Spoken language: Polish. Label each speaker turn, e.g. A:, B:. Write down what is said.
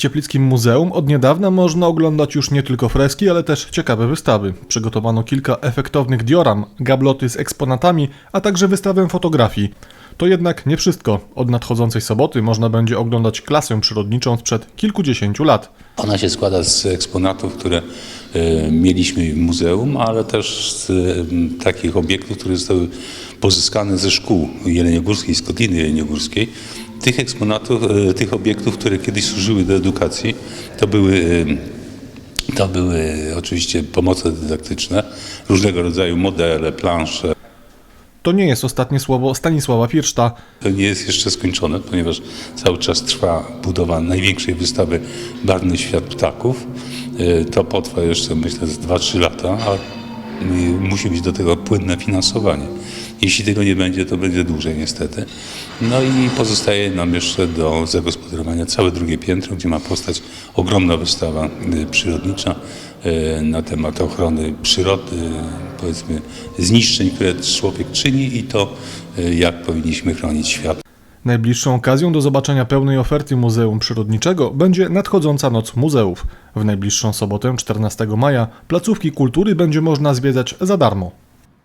A: Cieplickim Muzeum od niedawna można oglądać już nie tylko freski, ale też ciekawe wystawy. Przygotowano kilka efektownych dioram, gabloty z eksponatami, a także wystawę fotografii. To jednak nie wszystko. Od nadchodzącej soboty można będzie oglądać klasę przyrodniczą sprzed kilkudziesięciu lat.
B: Ona się składa z eksponatów, które mieliśmy w muzeum, ale też z e, takich obiektów, które zostały pozyskane ze szkół jeleniogórskiej, z Kotliny Jeleniogórskiej. Tych eksponatów, e, tych obiektów, które kiedyś służyły do edukacji, to były e, to były oczywiście pomoce dydaktyczne, różnego rodzaju modele, plansze.
A: To nie jest ostatnie słowo Stanisława Pirszta.
B: To nie jest jeszcze skończone, ponieważ cały czas trwa budowa największej wystawy Barwny Świat Ptaków. E, To potrwa jeszcze myślę z 2-3 lata, a y, musi być do tego płynne finansowanie. Jeśli tego nie będzie, to będzie dłużej niestety. No i pozostaje nam jeszcze do zagospodarowania całe drugie piętro, gdzie ma powstać ogromna wystawa y, przyrodnicza na temat ochrony przyrody, powiedzmy zniszczeń, które człowiek czyni i to, y, jak powinniśmy chronić świat.
A: Najbliższą okazją do zobaczenia pełnej oferty Muzeum Przyrodniczego będzie nadchodząca Noc Muzeów. W najbliższą sobotę 14 maja placówki kultury będzie można zwiedzać za darmo.